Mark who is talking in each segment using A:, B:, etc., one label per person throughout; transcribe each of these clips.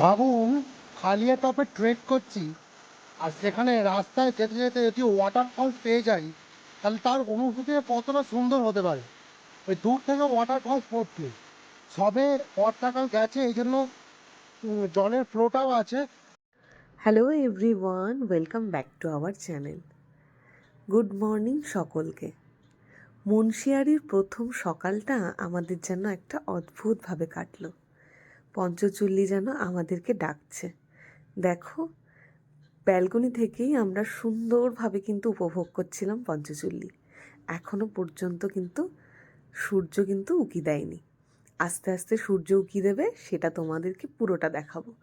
A: ভাবুন খালিয়া টপে ট্রেক করছি, আর সেখানে রাস্তায় যেতে যেতে যদি ওয়াটারফল পেয়ে যাই, তাহলে তার অনুভূতি কতটা সুন্দর হতে পারে? ওই দূর থেকে ওয়াটারফল পড়ছে সবে বর্ষাকাল গেছে, এই জন্য জলের ফ্লোটাও আছে।
B: Hello everyone welcome back to our channel good morning সকলকে। মুন্সিয়ারির প্রথম সকালটা আমাদের যেন একটা অদ্ভুতভাবে কাটলো। পঞ্চচুল্লি যেন আমাদেরকে ডাকছে। দেখো, ব্যালকনি থেকেই আমরা সুন্দরভাবে কিন্তু উপভোগ করছিলাম পঞ্চচুল্লি। এখনও পর্যন্ত কিন্তু সূর্য কিন্তু উকি দেয়নি। আস্তে আস্তে সূর্য উকি দেবে, সেটা তোমাদেরকে পুরোটা দেখাবো।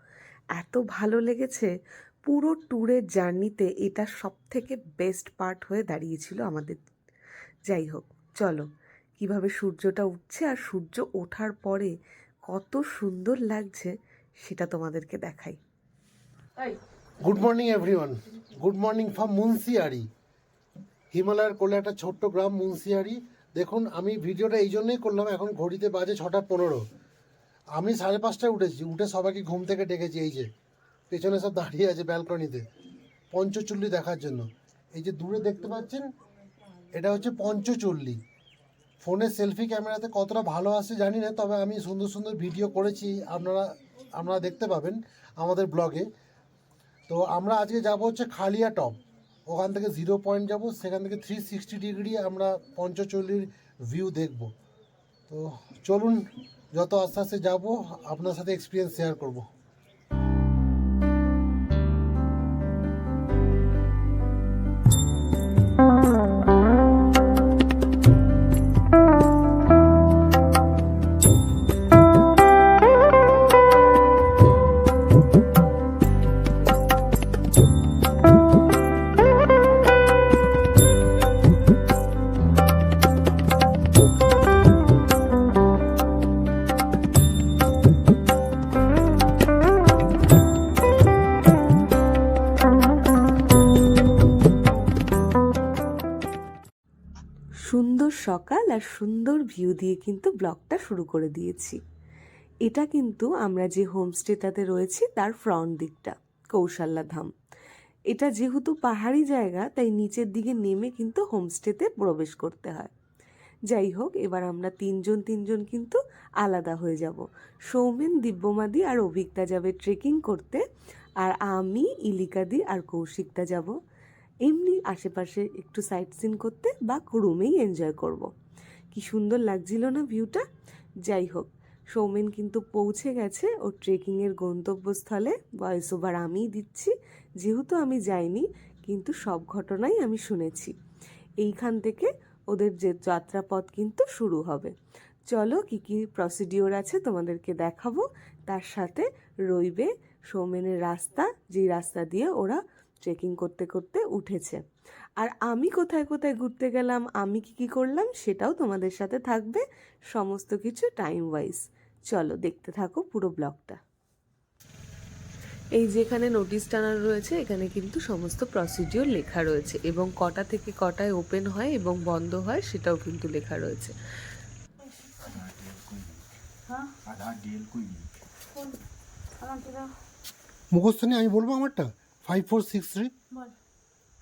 B: এত ভালো লেগেছে, পুরো ট্যুরের জার্নিতে এটা সব থেকে বেস্ট পার্ট হয়ে দাঁড়িয়েছিল আমাদের। যাই হোক, চলো, কীভাবে সূর্যটা উঠছে আর সূর্য ওঠার পরে কত সুন্দর লাগছে সেটা তোমাদেরকে দেখাই।
A: Good morning everyone good morning from Munsiyari হিমালয়ের কোলে একটা ছোট্ট গ্রাম মুন্সিয়ারি দেখুন আমি ভিডিওটা এই জন্যই করলাম এখন ঘড়িতে বাজে ছটা পনেরো। আমি সাড়ে পাঁচটায় উঠেছি উঠে সবাইকে ঘুম থেকে ডেকেছি এই যে পেছনে সব দাঁড়িয়ে আছে ব্যালকনিতে পঞ্চচুল্লি দেখার জন্য। এই যে দূরে দেখতে পাচ্ছেন এটা হচ্ছে পঞ্চচল্লি। ফোনের সেলফি ক্যামেরাতে কতটা ভালো আছে জানি না, তবে আমি সুন্দর সুন্দর ভিডিও করেছি, আপনারা আপনারা দেখতে পাবেন আমাদের ব্লগে। তো আমরা আজকে যাব হচ্ছে খালিয়া টপ, ওখান থেকে জিরো পয়েন্ট যাব, সেখান থেকে থ্রি সিক্সটি ডিগ্রি আমরা পঞ্চচল্লির ভিউ দেখব। তো চলুন, যত আস্তে আস্তে যাব, আপনার সাথে এক্সপিরিয়েন্স শেয়ার করব।
B: সকাল আর সুন্দর ভিউ দিয়ে কিন্তু ব্লগটা শুরু করে দিয়েছি। এটা কিন্তু আমরা যে হোমস্টেটাতে রয়েছি, তার ফ্রন্ট দিকটা কৌশল্যা ধাম এটা যেহেতু পাহাড়ি জায়গা, তাই নিচের দিকে নেমে কিন্তু হোমস্টেতে প্রবেশ করতে হয়। যাই হোক, এবার আমরা তিনজন তিনজন কিন্তু আলাদা হয়ে যাব। সৌমেন, দিব্যমাদি আর অভিজ্ঞতা যাবে ট্রেকিং করতে, আর আমি, ইলিকাদি আর কৌশিকদা যাব। এমনি আশেপাশে একটু সাইট সিন করতে বা রুমেই এনজয় করব। কি সুন্দর লাগছিল না ভিউটা যাই হোক, সৌমেন কিন্তু পৌঁছে গেছে ও ট্রেকিংয়ের গন্তব্যস্থলে। ভয়েস ওভার আমিই দিচ্ছি, যেহেতু আমি যাইনি, কিন্তু সব ঘটনাই আমি শুনেছি। এইখান থেকে ওদের যে যাত্রাপথ কিন্তু শুরু হবে। চলো কি কি প্রসিডিওর আছে তোমাদেরকে দেখাবো। তার সাথে রইবে সৌমেনের রাস্তা, যেই রাস্তা দিয়ে ওরা ট্রেকিং করতে করতে উঠেছে। আর আমি কোথায় কোথায় ঘুরতে গেলাম আমি কি কি করলাম সেটাও তোমাদের সাথে থাকবে সমস্ত কিছু টাইম ওয়াইজ চলো দেখতে থাকো পুরো ব্লগটা। এই যেখানে নোটিশ টানার রয়েছে এখানে কিন্তু সমস্ত প্রসিডিওর লেখা রয়েছে এবং কটা থেকে কটায় ওপেন হয় এবং বন্ধ হয় সেটাও কিন্তু লেখা রয়েছে।
A: মুখস্থ নেই আমি বলব আমারটা? Five four six three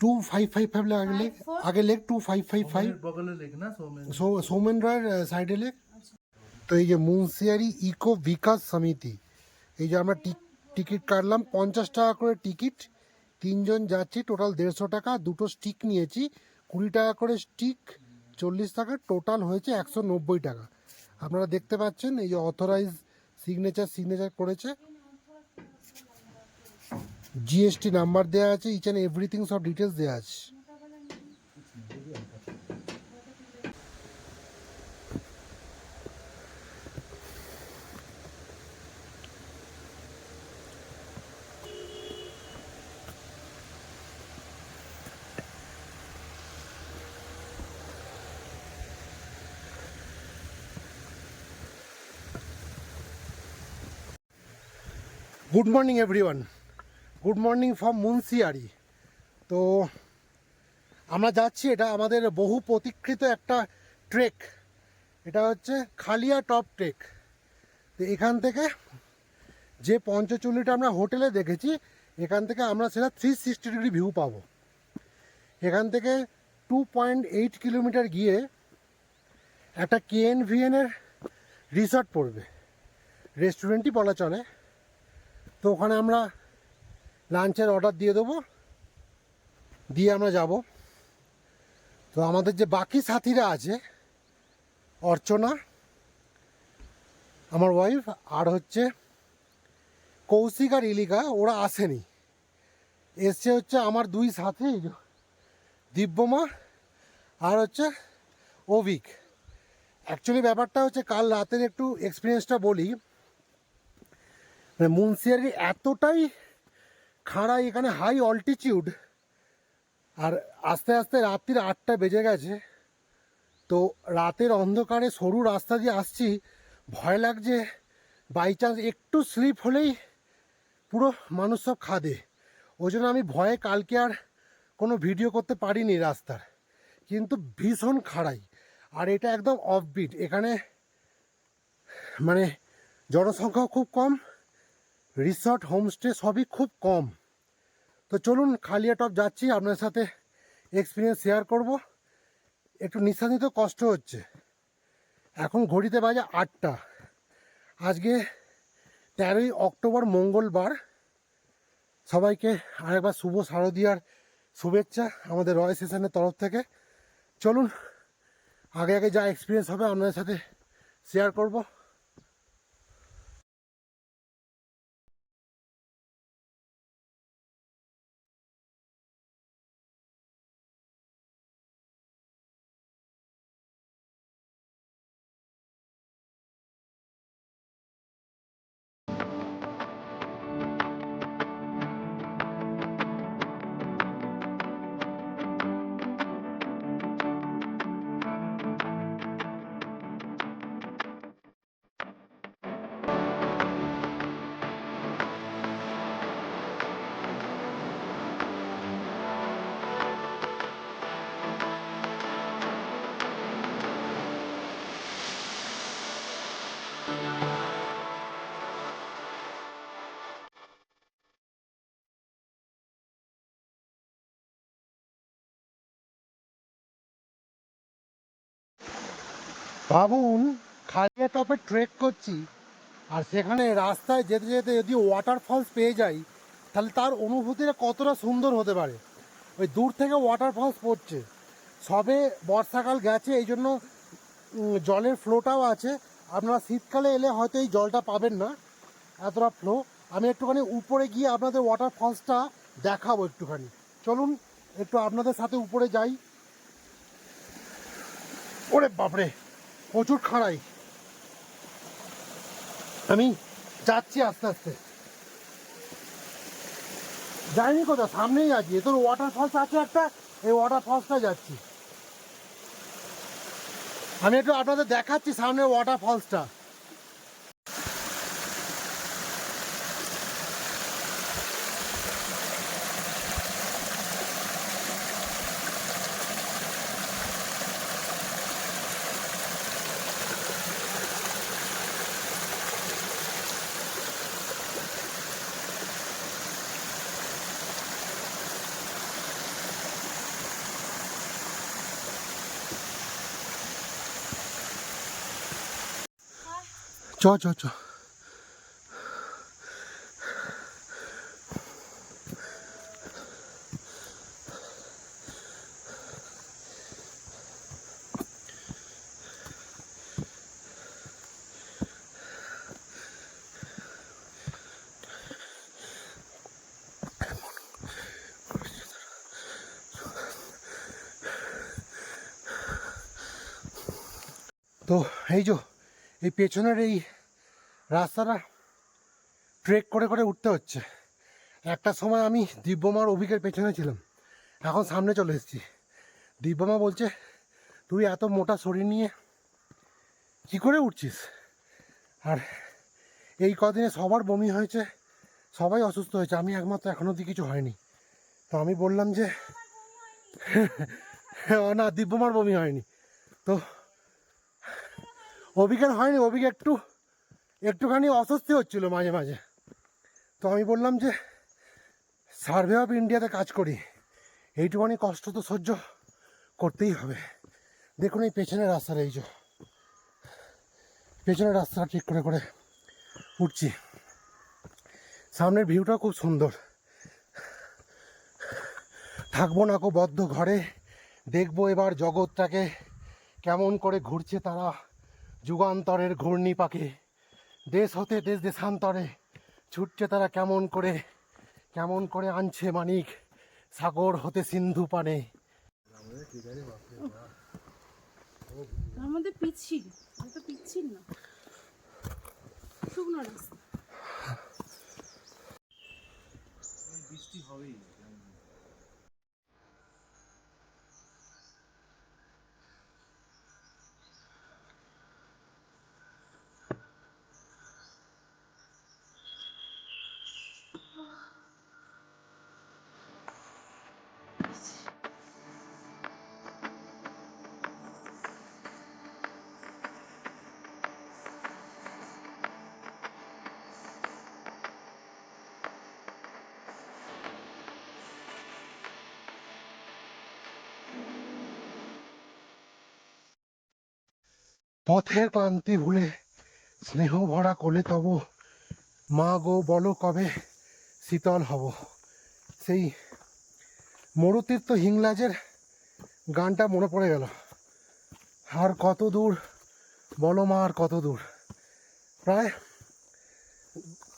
A: two five five five আগে লেখ আগে লেখ টু ফাইভ ফাইভ ফাইভ
C: বগলে সোমেন
A: সৌ- সৌমেন রায়ের সাইডে লেখ। তো এই যে মুন্সিয়ারি ইকো বিকাশ সমিতি এই যে আমরা টিক- টিকিট কাটলাম পঞ্চাশ টাকা করে টিকিট তিনজন যাচ্ছি টোটাল দেড়শো টাকা দুটো স্টিক নিয়েছি কুড়ি টাকা করে স্টিক চল্লিশ টাকা টোটাল হয়েছে একশো নব্বই টাকা। আপনারা দেখতে পাচ্ছেন এই যে অথরাইজ সিগনেচার সিগনেচার করেছে। জিএসটি নাম্বার দেওয়া আছে ইচ অ্যান্ড এভরিথিং সব ডিটেলস দেওয়া আছে। Good morning everyone good morning from Munsiyari তো আমরা যাচ্ছি, এটা আমাদের বহু প্রতীক্ষিত একটা ট্রেক এটা হচ্ছে খালিয়া টপ ট্রেক তো এখান থেকে যে পঞ্চচল্লিটা আমরা হোটেলে দেখেছি, এখান থেকে আমরা সেটা থ্রি সিক্সটি ডিগ্রি ভিউ পাবো। এখান থেকে টু পয়েন্ট এইট কিলোমিটার গিয়ে একটা কেএনভিএনের রিসর্ট পড়বে। রেস্টুরেন্টই বলা চলে। তো ওখানে আমরা লাঞ্চের অর্ডার দিয়ে দেবো। দিয়ে আমরা যাব। তো আমাদের যে বাকি সাথীরা আছে, অর্চনা, আমার ওয়াইফ আর হচ্ছে কৌশিক আর ইলিকা, ওরা আসেনি। এসছে হচ্ছে আমার দুই সাথী, দিব্যমা আর হচ্ছে অভিক। অ্যাকচুয়ালি ব্যাপারটা হচ্ছে কাল রাতের একটু এক্সপিরিয়েন্সটা বলি। মানে মুন্সিয়ারি এতটাই খাড়া এখানে হাই অল্টিটিউড আর আস্তে আস্তে রাত্রির আটটা বেজে গেছে। তো রাতের অন্ধকারে সরু রাস্তা দিয়ে আসছি। ভয় লাগছে। বাই চান্স একটু স্লিপ হলেই পুরো মানুষ সব খাদে। ওই জন্য আমি ভয়ে কালকে আর কোনো ভিডিও করতে পারিনি রাস্তার। কিন্তু ভীষণ খাড়াই। আর এটা একদম অফবিট এখানে মানে জনসংখ্যাও খুব কম। রিসর্ট হোমস্টে সবই খুব কম। তো চলুন খালিয়া টপ যাচ্ছি আপনার সাথে এক্সপিরিয়েন্স শেয়ার করব। একটু নিঃশ্বাসিত কষ্ট হচ্ছে। এখন ঘড়িতে বাজে আটটা। আজকে তেরোই অক্টোবর, মঙ্গলবার। সবাইকে আরেকবার শুভ শারদীয়ার শুভেচ্ছা আমাদের রয় স্টেশনের তরফ থেকে। চলুন, আগে আগে যা এক্সপিরিয়েন্স হবে আপনাদের সাথে শেয়ার করব। ভাবুন, খালিয়া টপে ট্রেক করছি, আর সেখানে রাস্তায় যেতে যেতে যদি ওয়াটারফলস পেয়ে যাই, তাহলে তার অনুভূতিটা কতটা সুন্দর হতে পারে? ওই দূর থেকে ওয়াটারফলস পড়ছে। সবে বর্ষাকাল গেছে, এই জন্য জলের ফ্লোটাও আছে। আপনারা শীতকালে এলে হয়তো এই জলটা পাবেন না, এতটা ফ্লো আমি একটুখানি উপরে গিয়ে আপনাদের ওয়াটারফলসটা দেখাবো একটুখানি। চলুন, একটু আপনাদের সাথে উপরে যাই। ওরে বাপরে! প্রচুর খাড়াই। আমি যাচ্ছি আস্তে আস্তে। যাইনি কোথাও, সামনেই আছি। তোর ওয়াটার ফলস আছে একটা, এই ওয়াটার ফলসটা যাচ্ছি। আমি একটু আপনাদের দেখাচ্ছি সামনে ওয়াটার ফলসটা চ চ চ তো এই যে এই পেছনের এই রাস্তাটা ট্রেক করে করে উঠতে হচ্ছে। একটা সময় আমি দিব্যমার অভিকের পেছনে ছিলাম। এখন সামনে চলে এসেছি। দিব্যমা বলছে, তুই এত মোটা শরীর নিয়ে কি করে উঠছিস? আর এই কদিনে সবার বমি হয়েছে, সবাই অসুস্থ হয়েছে। আমি একমাত্র এখনও অব্দি কিছু হয়নি। তো আমি বললাম যে, না, দিব্যমার বমি হয়নি। তো অভিজ্ঞান হয়নি অভিজ্ঞ একটু, একটুখানি অস্বস্তি হচ্ছিল মাঝে মাঝে। তো আমি বললাম যে সার্ভে অফ ইন্ডিয়াতে কাজ করি, এইটুখানি কষ্ট তো সহ্য করতেই হবে। দেখুন এই পেছনের রাস্তাটা এই যে। পেছনের রাস্তাটা ঠিক করে করে উঠছি। সামনের ভিউটা খুব সুন্দর। থাকব না কো বদ্ধ ঘরে, দেখব এবার জগৎটাকে কেমন করে ঘুরছে তারা। যুগান্তরের ঘূর্ণি পাকে দেশ হতে দেশ দেশান্তরে ছুটছে তারা কেমন করে কেমন করে আনছে মানিক সাগর হতে সিন্ধু পানে।
C: তার মধ্যে পিচ্ছিল আমি তো পিচ্ছিল না। শুকনো রাস্তা।
A: পথের ক্লান্তি ভুলে স্নেহ ভরা কোলে তব। মা গো, বলো কবে শীতল হব? সেই মরুতীর্থ হিংলাজের গানটা মনে পড়ে গেল। আর কত দূর? বলো মা, আর কত দূর? প্রায়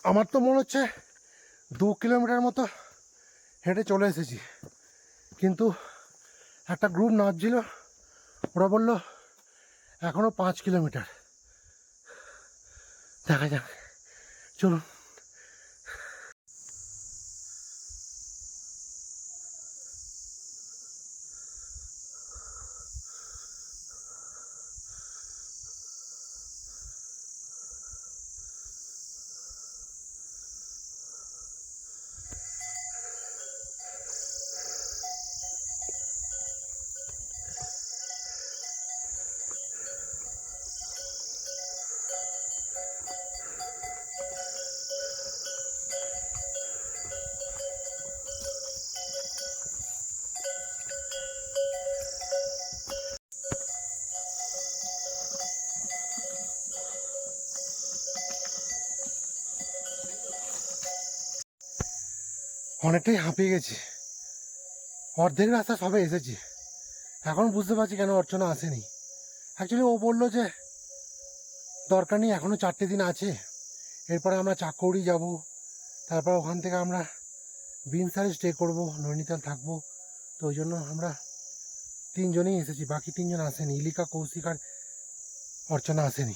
A: আমার তো মনে হচ্ছে দু কিলোমিটার মতো হেঁটে চলে এসেছি। কিন্তু একটা গ্রুপ নাচছিল, ওরা বলল এখনও পাঁচ কিলোমিটার। দেখা যাক। চলুন। অনেকটাই হাঁপিয়ে গেছি। অর্ধেক রাস্তা সবে এসেছি। এখন বুঝতে পারছি কেন অর্চনা আসেনি। অ্যাকচুয়ালি ও বলল যে, দরকার নেই এখনও চারটে দিন আছে। এরপরে আমরা চাকৌড়ি যাব। তারপর ওখান থেকে আমরা বিনসারে স্টে করব, নৈনিতাল থাকব। তো ওই জন্য আমরা তিনজনেই এসেছি। বাকি তিনজন আসেনি। ইলিকা, কৌশিক আর অর্চনা আসেনি।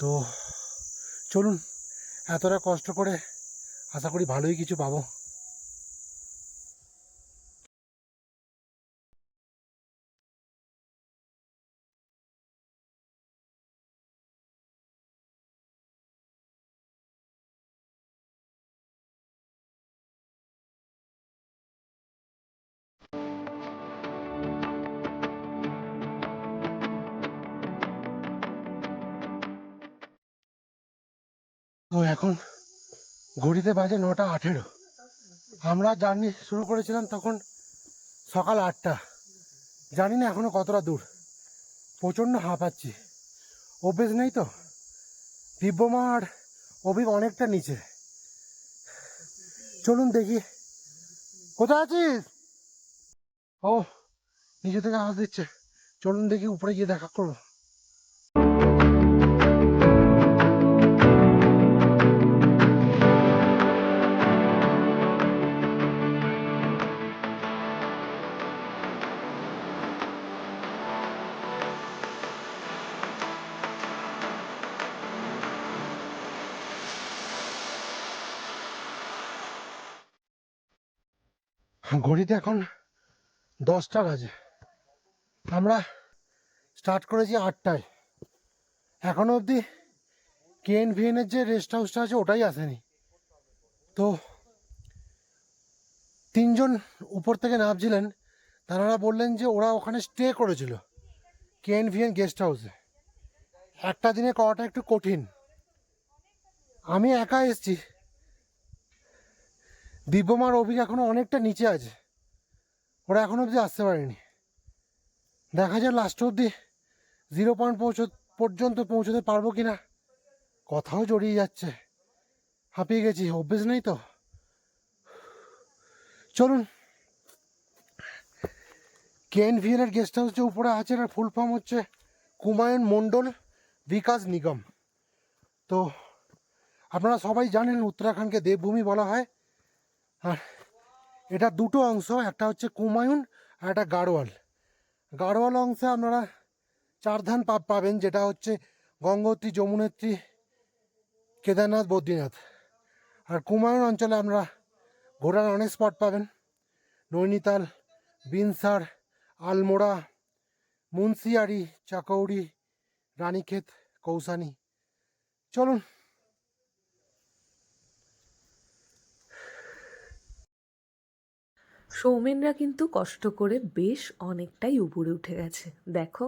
A: তো চলুন, এতটা কষ্ট করে আশা করি ভালোই কিছু পাবো তো এখন ঘড়িতে বাজে নটা আঠেরো। আমরা জার্নি শুরু করেছিলাম তখন সকাল আটটা। জানি না এখনও কতটা দূর। প্রচণ্ড হাঁপাচ্ছি। অভ্যেস নেই তো। দিব্যমা আর অভিক অনেকটা নিচে। চলুন দেখি। কোথায় আছিস? ও, নিচে থেকে আওয়াজ দিচ্ছে। চলুন দেখি উপরে গিয়ে দেখা করব। ঘড়িতে এখন দশটা বাজে। আমরা স্টার্ট করেছি আটটায়। এখনও অবধি কেএন ভিএনের যে রেস্ট হাউসটা আছে, ওটাই আসেনি। তো তিনজন উপর থেকে নামছিলেন, তারা বললেন যে ওরা ওখানে স্টে করেছিল কেএন ভিএন গেস্ট হাউসে একটা দিনে করাটা একটু কঠিন। আমি একা এসেছি দিব্যমার অভিক এখনও অনেকটা নিচে আছে। ওরা এখনও অবধি আসতে পারেনি। দেখা যায় লাস্ট অবধি জিরো পয়েন্ট পৌঁছ পর্যন্ত পৌঁছতে পারব কি না কথাও জড়িয়ে যাচ্ছে। হাঁপিয়ে গেছি, অভ্যেস নেই তো। চলুন। কেন এর গেস্ট হাউস যে উপরে আছে, এটার ফুল ফর্ম হচ্ছে কুমায়ুন মণ্ডল, বিকাশ নিগম। তো, আপনারা সবাই জানেন, উত্তরাখণ্ডকে দেবভূমি বলা হয়। আর এটা দুটো অংশ, একটা হচ্ছে কুমায়ুন আর একটা গাড়োয়াল। গাড়োয়াল অংশে আপনারা চারধান পাবেন, যেটা হচ্ছে গঙ্গোত্রী, যমুনেত্রী, কেদারনাথ, বদ্রীনাথ। আর কুমায়ুন অঞ্চলে আপনারা ঘোরার অনেক স্পট পাবেন। নৈনিতাল, বিনসার, আলমোড়া, মুন্সিয়ারি, চাকৌড়ি, রানীক্ষেত কৌসানি চলুন
B: সৌমেনরা কিন্তু কষ্ট করে বেশ অনেকটাই উপরে উঠে গেছে। দেখো,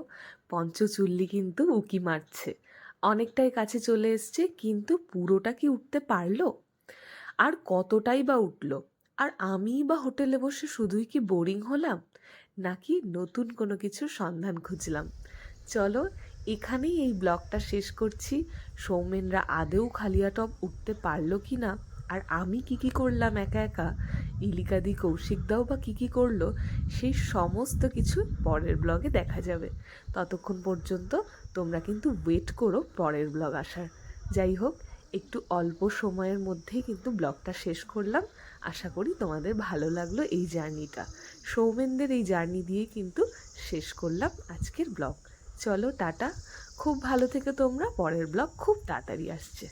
B: পঞ্চচুল্লি কিন্তু উকি মারছে। অনেকটাই কাছে চলে এসছে, কিন্তু পুরোটা কি উঠতে পারল? আর কতটাই বা উঠল? আর আমি বা হোটেলে বসে শুধুই কি বোরিং হলাম? নাকি নতুন কোনো কিছুর সন্ধান খুঁজলাম? চলো, এখানেই এই ব্লগটা শেষ করছি। সৌমেনরা আদেও খালিয়াটপ উঠতে পারল কি না? আর আমি কি কি করলাম একা একা? ইলিকাদি কৌশিকদাও বা কী কী করল, সেই সমস্ত কিছু পরের ব্লগে দেখা যাবে। ততক্ষণ পর্যন্ত তোমরা কিন্তু ওয়েট করো পরের ব্লগ আসার। যাই হোক, একটু অল্প সময়ের মধ্যেই কিন্তু ব্লগটা শেষ করলাম। আশা করি তোমাদের ভালো লাগল এই জার্নিটা। সৌমেনদের এই জার্নি দিয়েই কিন্তু শেষ করলাম আজকের ব্লগ। চলো, টাটা। খুব ভালো থেকে তোমরা। পরের ব্লগ খুব তাড়াতাড়ি আসছে।